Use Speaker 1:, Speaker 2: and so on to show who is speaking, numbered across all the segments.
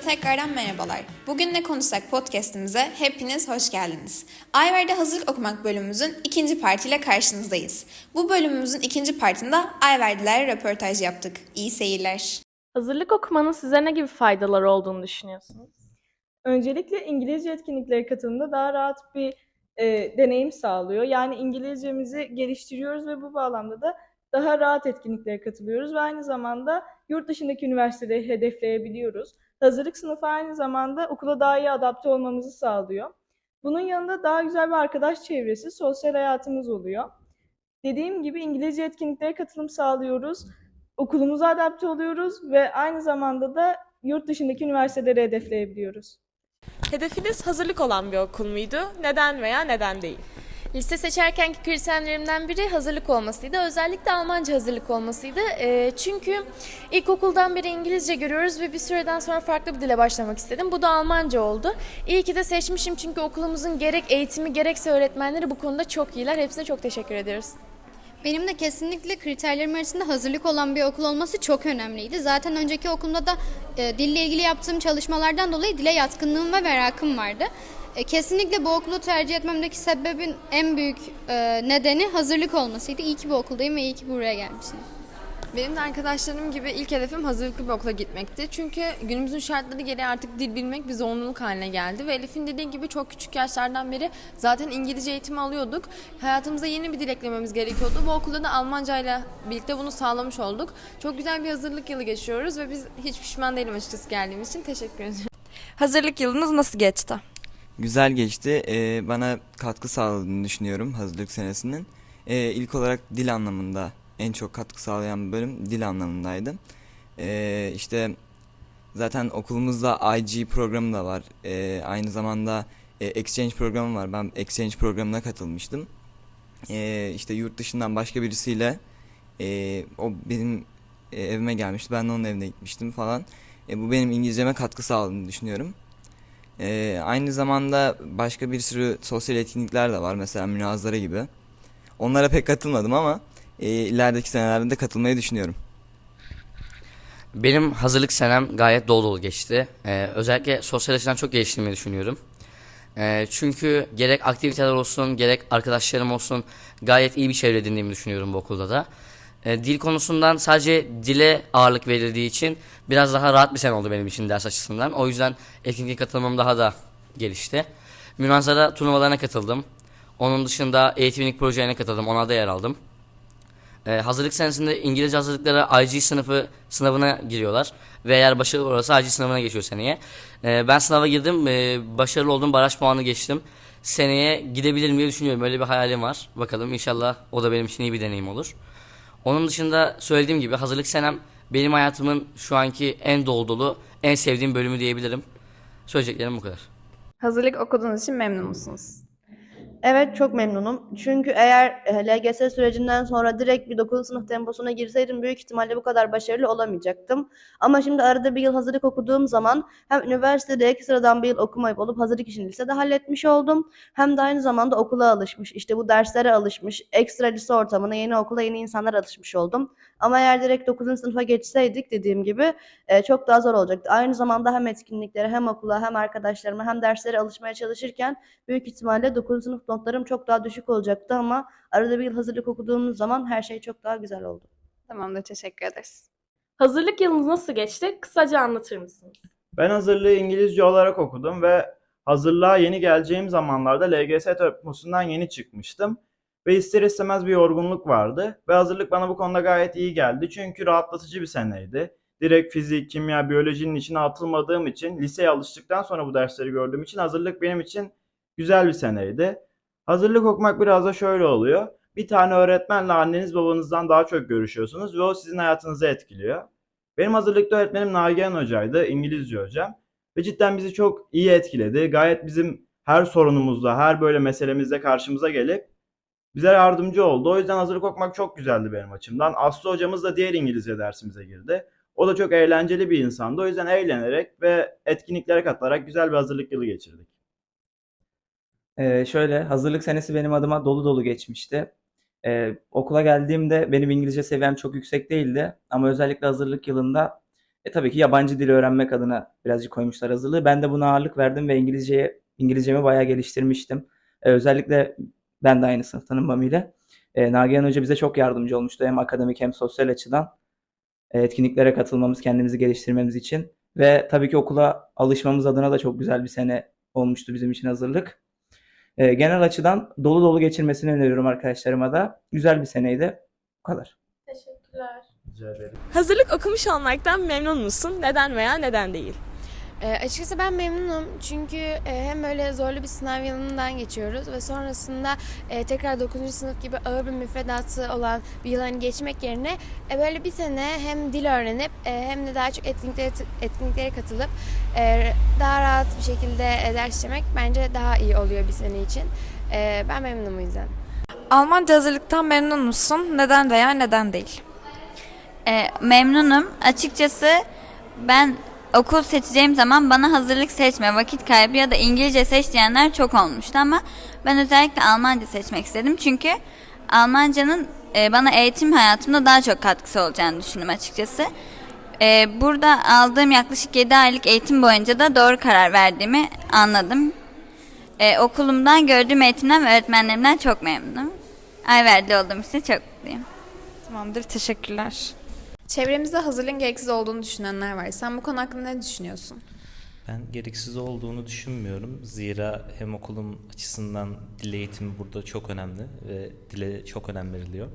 Speaker 1: Hepinize tekrardan merhabalar. Bugün ne konuşsak podcastimize hepiniz hoş geldiniz. Ayver'de hazırlık okumak bölümümüzün ikinci partiyle karşınızdayız. Bu bölümümüzün ikinci partinde Ayver'dilere röportaj yaptık. İyi seyirler.
Speaker 2: Hazırlık okumanın size ne gibi faydaları olduğunu düşünüyorsunuz?
Speaker 3: Öncelikle İngilizce etkinliklere katılımda daha rahat bir e, deneyim sağlıyor. Yani İngilizcemizi geliştiriyoruz ve bu bağlamda da daha rahat etkinliklere katılıyoruz ve aynı zamanda yurt dışındaki üniversiteleri hedefleyebiliyoruz. Hazırlık sınıfı aynı zamanda okula daha iyi adapte olmamızı sağlıyor. Bunun yanında daha güzel bir arkadaş çevresi, sosyal hayatımız oluyor. Dediğim gibi İngilizce etkinliklere katılım sağlıyoruz. Okulumuza adapte oluyoruz ve aynı zamanda da yurt dışındaki üniversiteleri hedefleyebiliyoruz.
Speaker 4: Hedefiniz hazırlık olan bir okul muydu? Neden veya neden değil?
Speaker 5: Liste seçerkenki kriterlerimden biri hazırlık olmasıydı. Özellikle Almanca hazırlık olmasıydı. Ee, çünkü ilkokuldan beri İngilizce görüyoruz ve bir süreden sonra farklı bir dile başlamak istedim. Bu da Almanca oldu. İyi ki de seçmişim çünkü okulumuzun gerek eğitimi gerekse öğretmenleri bu konuda çok iyiler. Hepsine çok teşekkür ediyoruz.
Speaker 6: Benim de kesinlikle kriterlerim arasında hazırlık olan bir okul olması çok önemliydi. Zaten önceki okulumda da e, dille ilgili yaptığım çalışmalardan dolayı dile yatkınlığım ve merakım vardı. E, kesinlikle bu okulu tercih etmemdeki sebebin en büyük e, nedeni hazırlık olmasıydı. İyi ki bu okuldayım ve iyi ki buraya gelmişim.
Speaker 7: Benim de arkadaşlarım gibi ilk hedefim hazırlıklı bir okula gitmekti. Çünkü günümüzün şartları gereği artık dil bilmek bir zorunluluk haline geldi. Ve Elif'in dediği gibi çok küçük yaşlardan beri zaten İngilizce eğitimi alıyorduk. Hayatımıza yeni bir dil eklememiz gerekiyordu. Bu okulda da Almanca ile birlikte bunu sağlamış olduk. Çok güzel bir hazırlık yılı geçiyoruz ve biz hiç pişman değilim açıkçası geldiğimiz için. Teşekkür ederim.
Speaker 8: Hazırlık yılınız nasıl geçti?
Speaker 9: Güzel geçti. Ee, bana katkı sağladığını düşünüyorum hazırlık senesinin. Ee, ilk olarak dil anlamında en çok katkı sağlayan bölüm dil anlamındaydı. Ee, işte zaten okulumuzda IG programı da var. Ee, aynı zamanda e, exchange programı var. Ben exchange programına katılmıştım. Ee, işte yurt dışından başka birisiyle e, o benim e, evime gelmişti. Ben de onun evine gitmiştim falan. E, bu benim İngilizceme katkı sağladığını düşünüyorum. Ee, aynı zamanda başka bir sürü sosyal etkinlikler de var. Mesela münazara gibi. Onlara pek katılmadım ama e, ilerideki senelerde de katılmayı düşünüyorum.
Speaker 10: Benim hazırlık senem gayet dolu dolu geçti. Ee, özellikle sosyal açıdan çok geliştirmeyi düşünüyorum. Ee, çünkü gerek aktiviteler olsun, gerek arkadaşlarım olsun gayet iyi bir çevre edindiğimi düşünüyorum bu okulda da. Ee, dil konusundan sadece dile ağırlık verildiği için biraz daha rahat bir sene oldu benim için ders açısından. O yüzden etkinliğe katılmam daha da gelişti. Münazara turnuvalarına katıldım. Onun dışında eğitimlik projelerine katıldım. Ona da yer aldım. Ee, hazırlık senesinde İngilizce hazırlıklara IG sınıfı sınavına giriyorlar. Ve eğer başarılı olursa IG sınavına geçiyor seneye. Ee, ben sınava girdim. Ee, başarılı oldum. Baraj puanı geçtim. Seneye gidebilir diye düşünüyorum. Öyle bir hayalim var. Bakalım inşallah o da benim için iyi bir deneyim olur. Onun dışında söylediğim gibi hazırlık senem benim hayatımın şu anki en dolu dolu, en sevdiğim bölümü diyebilirim. Söyleyeceklerim bu kadar.
Speaker 8: Hazırlık okuduğunuz için memnun musunuz?
Speaker 11: Evet çok memnunum. Çünkü eğer e, LGS sürecinden sonra direkt bir 9. sınıf temposuna girseydim büyük ihtimalle bu kadar başarılı olamayacaktım. Ama şimdi arada bir yıl hazırlık okuduğum zaman hem üniversitede ekstradan bir yıl okumayıp olup hazırlık işini lisede halletmiş oldum. Hem de aynı zamanda okula alışmış, işte bu derslere alışmış, ekstra lise ortamına, yeni okula, yeni insanlar alışmış oldum. Ama eğer direkt 9. sınıfa geçseydik dediğim gibi e, çok daha zor olacaktı. Aynı zamanda hem etkinliklere hem okula hem arkadaşlarıma hem derslere alışmaya çalışırken büyük ihtimalle 9. sınıf notlarım çok daha düşük olacaktı ama arada bir yıl hazırlık okuduğumuz zaman her şey çok daha güzel oldu.
Speaker 8: Tamamdır, teşekkür ederiz.
Speaker 2: Hazırlık yılınız nasıl geçti? Kısaca anlatır mısınız?
Speaker 12: Ben hazırlığı İngilizce olarak okudum ve hazırlığa yeni geleceğim zamanlarda LGS temposundan yeni çıkmıştım. Ve ister istemez bir yorgunluk vardı. Ve hazırlık bana bu konuda gayet iyi geldi. Çünkü rahatlatıcı bir seneydi. Direkt fizik, kimya, biyolojinin içine atılmadığım için, liseye alıştıktan sonra bu dersleri gördüğüm için hazırlık benim için güzel bir seneydi. Hazırlık okumak biraz da şöyle oluyor. Bir tane öğretmenle anneniz babanızdan daha çok görüşüyorsunuz ve o sizin hayatınızı etkiliyor. Benim hazırlıkta öğretmenim Nagihan Hoca'ydı, İngilizce hocam. Ve cidden bizi çok iyi etkiledi. Gayet bizim her sorunumuzda, her böyle meselemizde karşımıza gelip bize yardımcı oldu. O yüzden hazırlık okumak çok güzeldi benim açımdan. Aslı hocamız da diğer İngilizce dersimize girdi. O da çok eğlenceli bir insandı. O yüzden eğlenerek ve etkinliklere katılarak güzel bir hazırlık yılı geçirdik.
Speaker 13: Ee, şöyle hazırlık senesi benim adıma dolu dolu geçmişti. Ee, okula geldiğimde benim İngilizce seviyem çok yüksek değildi ama özellikle hazırlık yılında
Speaker 14: E, tabii ki yabancı dil öğrenmek adına birazcık koymuşlar hazırlığı. Ben de buna ağırlık verdim ve İngilizceye İngilizcemi bayağı geliştirmiştim. E, özellikle ben de aynı sınıftanım Mami ile. E, Nagihan Hoca bize çok yardımcı olmuştu hem akademik hem sosyal açıdan. E, etkinliklere katılmamız, kendimizi geliştirmemiz için ve tabii ki okula alışmamız adına da çok güzel bir sene olmuştu bizim için hazırlık. E, genel açıdan dolu dolu geçirmesini öneriyorum arkadaşlarıma da. Güzel bir seneydi. Bu kadar.
Speaker 15: Teşekkürler.
Speaker 12: Rica ederim.
Speaker 4: Hazırlık okumuş olmaktan memnun musun? Neden veya neden değil?
Speaker 5: E, açıkçası ben memnunum çünkü e, hem böyle zorlu bir sınav yılından geçiyoruz ve sonrasında e, tekrar 9. sınıf gibi ağır bir müfredatı olan bir yıl hani geçmek yerine e, böyle bir sene hem dil öğrenip e, hem de daha çok etkinliklere, etkinliklere katılıp e, daha rahat bir şekilde e, ders işlemek bence daha iyi oluyor bir sene için. E, ben memnunum o yüzden.
Speaker 8: Almanca hazırlıktan memnun musun? Neden veya neden değil?
Speaker 16: E, memnunum. Açıkçası ben okul seçeceğim zaman bana hazırlık seçme, vakit kaybı ya da İngilizce seç diyenler çok olmuştu ama ben özellikle Almanca seçmek istedim. Çünkü Almancanın e, bana eğitim hayatımda daha çok katkısı olacağını düşündüm açıkçası. E, burada aldığım yaklaşık 7 aylık eğitim boyunca da doğru karar verdiğimi anladım. E, okulumdan gördüğüm eğitimden ve öğretmenlerimden çok memnunum. Ayverdi olduğum için çok mutluyum.
Speaker 8: Tamamdır, teşekkürler.
Speaker 1: Çevremizde hazırlığın gereksiz olduğunu düşünenler var. Sen bu konu hakkında ne düşünüyorsun?
Speaker 17: Ben gereksiz olduğunu düşünmüyorum. Zira hem okulum açısından dil eğitimi burada çok önemli ve dile çok önem veriliyor.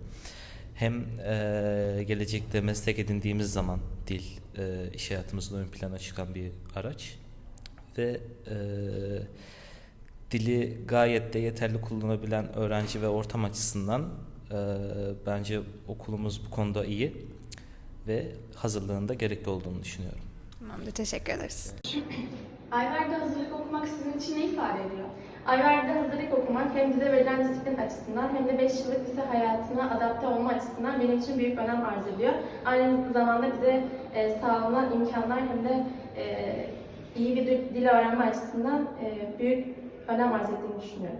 Speaker 17: Hem eee, gelecekte meslek edindiğimiz zaman dil eee iş hayatımızda ön plana çıkan bir araç. Ve eee, dili gayet de yeterli kullanabilen öğrenci ve ortam açısından eee, bence okulumuz bu konuda iyi ve hazırlığında gerekli olduğunu düşünüyorum.
Speaker 1: Tamamdır, teşekkür ederiz.
Speaker 5: Ayver'de hazırlık okumak sizin için ne ifade ediyor? Ayver'de hazırlık okumak hem bize verilen disiplin açısından hem de 5 yıllık lise hayatına adapte olma açısından benim için büyük önem arz ediyor. Aynı zamanda bize e, sağlanan imkanlar hem de e, iyi bir dil öğrenme açısından e, büyük önem arz ettiğini düşünüyorum.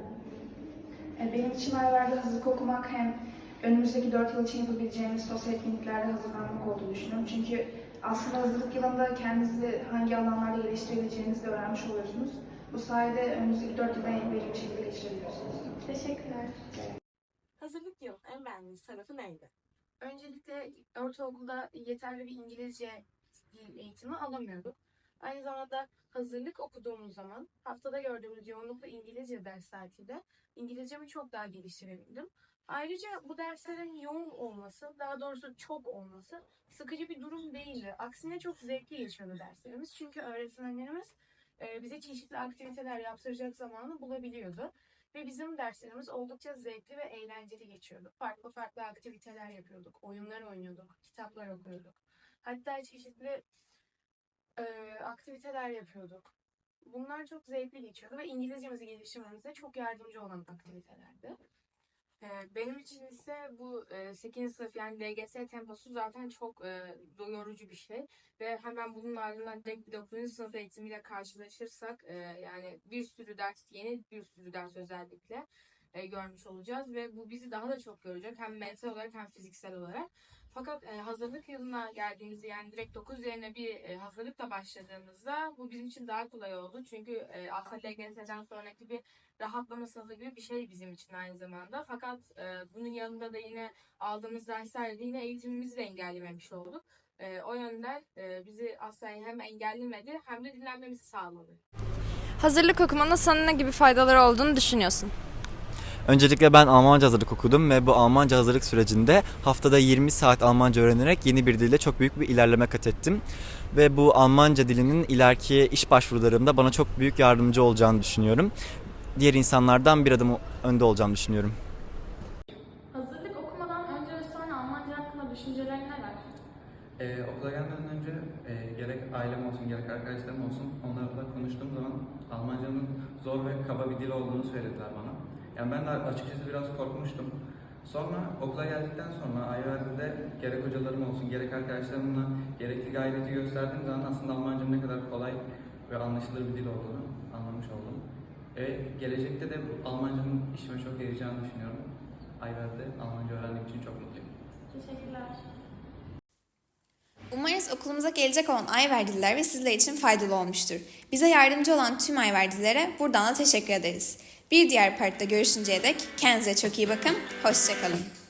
Speaker 18: E, Benim için Ayver'de hazırlık okumak hem önümüzdeki 4 yıl için yapabileceğimiz sosyal etkinliklerde hazırlanmak olduğunu düşünüyorum. Çünkü aslında hazırlık yılında kendinizi hangi alanlarda geliştirebileceğinizi de öğrenmiş oluyorsunuz. Bu sayede önümüzdeki 4 yılı en verimli şekilde geçirebiliyorsunuz.
Speaker 5: Teşekkürler.
Speaker 4: Hazırlık yıl en beğendiğiniz tarafı neydi?
Speaker 5: Öncelikle ortaokulda yeterli bir İngilizce dil eğitimi alamıyorduk. Aynı zamanda hazırlık okuduğumuz zaman haftada gördüğümüz yoğunlukla İngilizce ders saatiyle İngilizcemi çok daha geliştirebildim. Ayrıca bu derslerin yoğun olması, daha doğrusu çok olması sıkıcı bir durum değildi. Aksine çok zevkli geçiyordu derslerimiz. Çünkü öğretmenlerimiz e, bize çeşitli aktiviteler yaptıracak zamanı bulabiliyordu. Ve bizim derslerimiz oldukça zevkli ve eğlenceli geçiyordu. Farklı farklı aktiviteler yapıyorduk, oyunlar oynuyorduk, kitaplar okuyorduk. Hatta çeşitli e, aktiviteler yapıyorduk. Bunlar çok zevkli geçiyordu ve İngilizcemizi geliştirmemize çok yardımcı olan aktivitelerdi.
Speaker 19: Ee, Benim için ise bu 8. sınıf yani LGS temposu zaten çok e, yorucu bir şey. Ve hemen bunun ardından direkt bir 9. sınıf eğitimiyle karşılaşırsak e, yani bir sürü ders, yeni bir sürü ders özellikle e, görmüş olacağız. Ve bu bizi daha da çok yoracak hem mental olarak hem fiziksel olarak. Fakat e, hazırlık yılına geldiğimizde yani direkt 9 yerine bir e, hazırlıkla başladığımızda bu bizim için daha kolay oldu. Çünkü e, aslında LGS'den sonraki bir rahatlama sınavı gibi bir şey bizim için aynı zamanda. Fakat e, bunun yanında da yine aldığımız derslerle yine eğitimimizi de engellememiş olduk. E, o yönden e, bizi aslında hem engellemedi hem de dinlenmemizi sağladı.
Speaker 8: Hazırlık okumanın sana ne gibi faydaları olduğunu düşünüyorsun?
Speaker 20: Öncelikle ben Almanca hazırlık okudum ve bu Almanca hazırlık sürecinde haftada 20 saat Almanca öğrenerek yeni bir dilde çok büyük bir ilerleme kat ettim. Ve bu Almanca dilinin ileriki iş başvurularımda bana çok büyük yardımcı olacağını düşünüyorum. Diğer insanlardan bir adım önde olacağımı düşünüyorum.
Speaker 15: Hazırlık okumadan önce ve sonra Almanca hakkında düşüncelerin neler?
Speaker 14: Ee, okula gelmeden önce e, gerek ailem olsun gerek arkadaşlarım olsun onlarla konuştuğum zaman Almancanın zor ve kaba bir dil olduğunu söylediler bana. Yani ben de açıkçası biraz korkmuştum. Sonra okula geldikten sonra Ayverdi'de gerek hocalarım olsun gerek arkadaşlarımla gerekli gayreti gösterdiğim zaman aslında Almanca'nın ne kadar kolay ve anlaşılır bir dil olduğunu anlamış oldum. E, gelecekte de Almanca'nın işime çok yarayacağını düşünüyorum. Ayverdi'de Almanca öğrendiğim için çok mutluyum.
Speaker 15: Teşekkürler.
Speaker 1: Umarız okulumuza gelecek olan Ayverdiler ve sizler için faydalı olmuştur. Bize yardımcı olan tüm Ayverdilere buradan da teşekkür ederiz. Bir diğer partide görüşünceye dek kendinize çok iyi bakın, hoşçakalın.